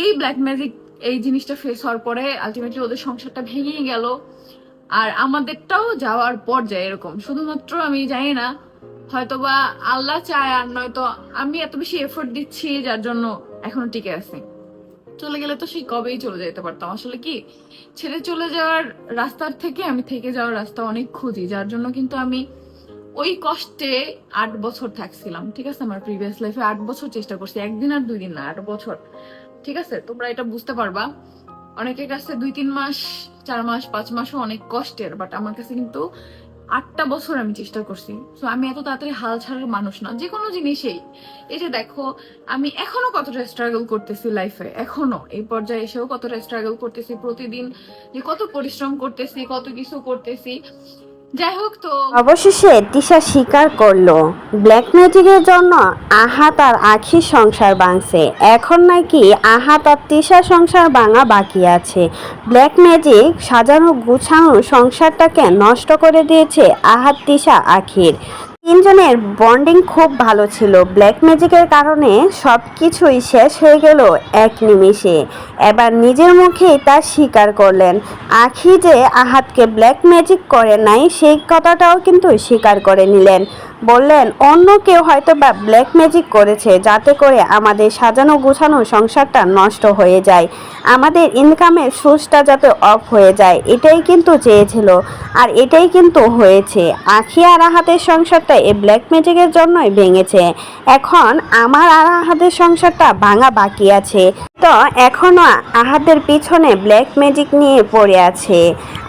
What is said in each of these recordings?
এই black magic এই জিনিসটা ফেস হওয়ার পরে আলটিমেটলি ওদের সংসারটা ভেঙেই গেল। আর আমাদেরটাও যাওয়ার পর্যায়ে এরকম। শুধুমাত্র আমি জানি না, হয়তোবা আল্লাহ চায় আর নয়তো আমি এত বেশি এফোর্ট দিচ্ছি যার জন্য এখনও টিকে আছি। চলে গেলে তো সেই কবেই চলে যেতে পারতাম। আসলে কি, ছেড়ে চলে যাওয়ার রাস্তার থেকে আমি থেকে যাওয়ার রাস্তা অনেক খুঁজি, যার জন্য কিন্তু আমি ওই কষ্টে আট বছর থাকছিলাম। ঠিক আছে, আমার প্রিভিয়াস লাইফে আট বছর চেষ্টা করছি। একদিন আর দুই দিন না, আট বছর। ঠিক আছে? তোমরা এটা বুঝতে পারবা। অনেকের কাছে দুই, তিন মাস, চার মাস, পাঁচ মাসও অনেক কষ্টের বাট আমার কাছে কিন্তু আটটা বছর আমি চেষ্টা করছি। তো আমি এত তাড়াতাড়ি হাল ছাড়ার মানুষ না, যে কোনো জিনিসেই। এই যে দেখো, আমি এখনও কতটা স্ট্রাগল করতেছি লাইফে এখনও। এই পর্যায়ে এসেও কতটা স্ট্রাগল করতেছি প্রতিদিন, যে কত পরিশ্রম করতেছি, কত কিছু করতেছি। যাই হোক তো। অবশেষে তিশা স্বীকার করল। ব্ল্যাক ম্যাজিকের জন্য আহা তার আখি সংসার ভাঙছে। এখন নাকি আহা তার তিশা সংসার ভাঙা বাকি আছে। ব্ল্যাক ম্যাজিক সাজানো গুছানো সংসারটাকে নষ্ট করে দিয়েছে আহাত, তিশা, আখির। তিনজনের বন্ডিং খুব ভালো ছিল। ব্ল্যাক ম্যাজিকের কারণে সব কিছুই শেষ হয়ে গেল এক নিমিষে। এবার নিজের মুখেই তা স্বীকার করলেন। আখি যে আহাতকে ব্ল্যাক ম্যাজিক করে নাই, সেই কথাটাও কিন্তু স্বীকার করে নিলেন। বললেন, অন্য কেউ হয়তো বা ব্ল্যাক ম্যাজিক করেছে, যাতে করে আমাদের সাজানো গোছানো সংসারটা নষ্ট হয়ে যায়। আমাদের ইনকামের সোর্সটা যাতে অফ হয়ে যায়, এটাই কিন্তু চেয়েছিল। আর এটাই কিন্তু হয়েছে। আখি আর আহাতের সংসারটা এই ব্ল্যাক ম্যাজিকের জন্যই ভেঙেছে। এখন আমার আর আহাতের সংসারটা ভাঙা বাকি আছে। তো এখনও আহাদের পিছনে ব্ল্যাক ম্যাজিক নিয়ে পড়ে আছে।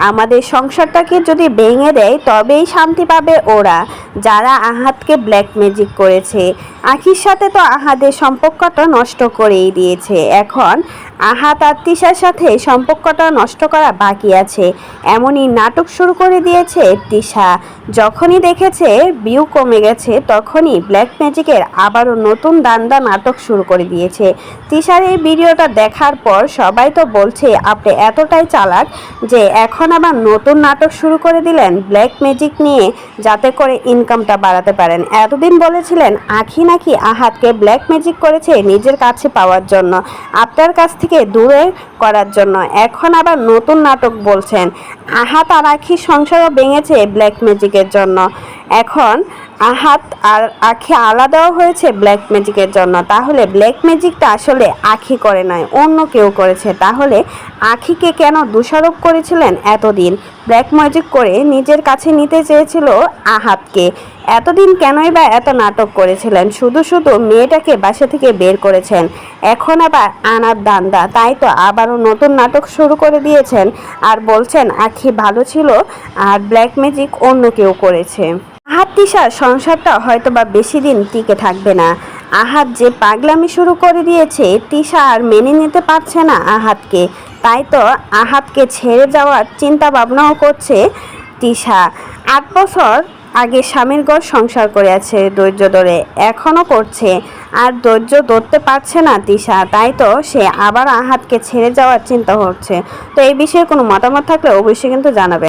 আমাদের সংসারটাকে যদি ভেঙে দেয়, তবেই শান্তি পাবে ওরা, যারা আহাতকে ব্ল্যাক ম্যাজিক করেছে। আখির সাথে তো আহাদের সম্পর্কটা নষ্ট করেই দিয়েছে। এখন আহাত আর তিশার সাথে সম্পর্কটা নষ্ট করা বাকি আছে। এমনই নাটক শুরু করে দিয়েছে তিশা। যখনই দেখেছে ভিউ কমে গেছে, তখনই ব্ল্যাক ম্যাজিকের আবারও নতুন দান্দা নাটক শুরু করে দিয়েছে। তিশার এই ভিডিওটা দেখার পর সবাই তো বলছে, আপনি এতটাই চালাক যে এখন আবার নতুন নাটক শুরু করে দিলেন ব্ল্যাক ম্যাজিক নিয়ে, যাতে করে ইনকামটা বাড়াতে পারেন। এতদিন বলেছিলেন, আখি নাকি আহাতকে ব্ল্যাক ম্যাজিক করেছে নিজের কাছে পাওয়ার জন্য। আপনার কাছ থেকে দূরে করার জন্য। এখন আবার নতুন নাটক বলছেন। আহাত আর আখি সংসারও ভেঙেছে ব্ল্যাক ম্যাজিকের জন্য। এখন আহাত আর আখি আলাদাও হয়েছে ব্ল্যাক ম্যাজিকের জন্য। তাহলে ব্ল্যাক ম্যাজিকটা আসলে আখি করে নয় অন্য কেউ করেছে। তাহলে আখিকে কেন দোষারোপ করেছিলেন এতদিন? ব্ল্যাক ম্যাজিক করে নিজের কাছে নিতে চেয়েছিল আহাতকে। এতদিন কেনই বা এত নাটক করেছিলেন? শুধু শুধু মেয়েটাকে বাসা থেকে বের করেছেন। এখন আবার আনার দান্দা। তাই তো আবারও নতুন নাটক শুরু করে দিয়েছেন। আর বলছেন আখি ভালো ছিল আর ব্ল্যাক ম্যাজিক অন্য কেউ করেছে। আহাত তিশার সংসারটা হয়তো বা বেশি দিন টিকে থাকবে না। আহাত যে পাগলামি শুরু করে দিয়েছে, তিশা আর মেনে নিতে পারছে না আহাতকে তাই তো আহাতকে ছেড়ে যাওয়ার চিন্তা ভাবনাও করছে তিশা। আট বছর আগে স্বামীর ঘর সংসার করে আছে ধৈর্য ধরে এখনও করছে। আর ধৈর্য ধরতে পারছে না তিশা, তাই তো সে আবার আহাতকে ছেড়ে যাওয়ার চিন্তা হচ্ছে তো এই বিষয়ে কোনো মতামত থাকলে অবশ্যই কিন্তু জানাবে।